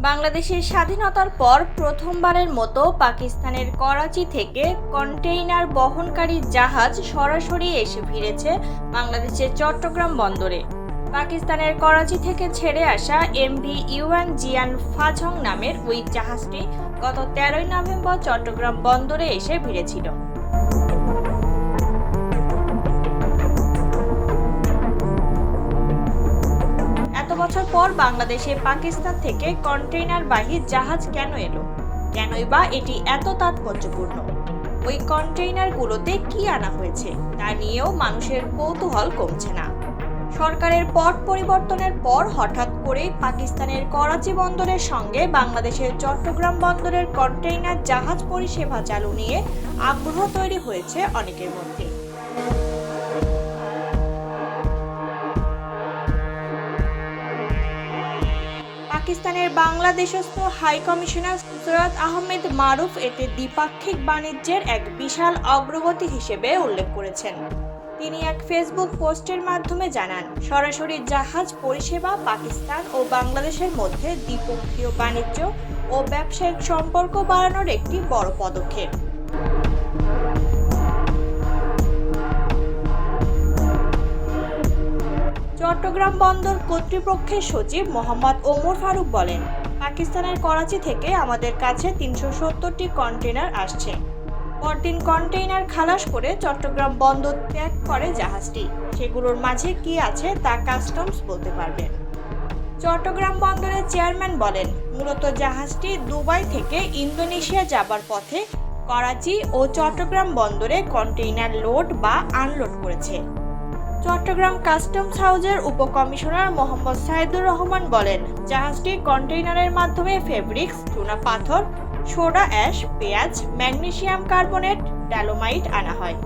বাংলাদেশের স্বাধীনতার পর প্রথমবারের মতো পাকিস্তানের করাচি থেকে কন্টেইনার বহনকারী জাহাজ সরাসরি এসে ভিড়েছে বাংলাদেশের চট্টগ্রাম বন্দরে। পাকিস্তানের করাচি থেকে ছেড়ে আসা এমভি ইউএন জিয়ান ফাজং নামের ওই জাহাজটি গত তেরোই নভেম্বর চট্টগ্রাম বন্দরে এসে ভিড়েছিল পর বাংলাদেশে পাকিস্তান থেকে কন্টেইনার বাহী জাহাজ কেন এলো? কেনই বা এটি এত তাৎপর্যপূর্ণ? ওই কন্টেইনারগুলোতে কি আনা হয়েছে? তা নিয়েও মানুষের কৌতূহল কমছে না। সরকারের পট পরিবর্তনের পর হঠাৎ করেই পাকিস্তানের করাচি বন্দরের সঙ্গে বাংলাদেশের চট্টগ্রাম বন্দরের কন্টেইনার জাহাজ পরিষেবা চালু নিয়ে আগ্রহ তৈরি হয়েছে অনেকের মধ্যে। পাকিস্তানের বাংলাদেশস্থ হাই কমিশনার সৈয়দ আহমেদ মারুফ এতে দ্বিপাক্ষিক বাণিজ্যের এক বিশাল অগ্রগতি হিসেবে উল্লেখ করেছেন। তিনি এক ফেসবুক পোস্টের মাধ্যমে জানান, সরাসরি জাহাজ পরিষেবা পাকিস্তান ও বাংলাদেশের মধ্যে দ্বিপক্ষীয় বাণিজ্য ও ব্যবসায়িক সম্পর্ক বাড়ানোর একটি বড় পদক্ষেপ। চট্টগ্রাম বন্দর কর্তৃপক্ষের সচিব মোহাম্মদ ওমর ফারুক বলেন, পাকিস্তানের করাচি থেকে আমাদের কাছে তিনশো সত্তরটি কন্টেনার আসছে। পরদিন কন্টেইনার খালাস করে চট্টগ্রাম বন্দর ত্যাগ করে জাহাজটি। সেগুলোর মাঝে কি আছে তা কাস্টমস বলতে পারবেন চট্টগ্রাম বন্দরের চেয়ারম্যান বলেন, মূলত জাহাজটি দুবাই থেকে ইন্দোনেশিয়া যাবার পথে করাচি ও চট্টগ্রাম বন্দরে কন্টেইনার লোড বা আনলোড করেছে। চট্টগ্রাম কাস্টমস হাউজের উপকমিশনার মোহাম্মদ সাইদুর রহমান বলেন, জাহাজটি কন্টেইনারের মাধ্যমে ফেব্রিক্স চুনা পাথর, সোডা অ্যাশ, পেঁয়াজ, ম্যাগনেশিয়াম কার্বনেট, ড্যালোমাইট আনা হয়।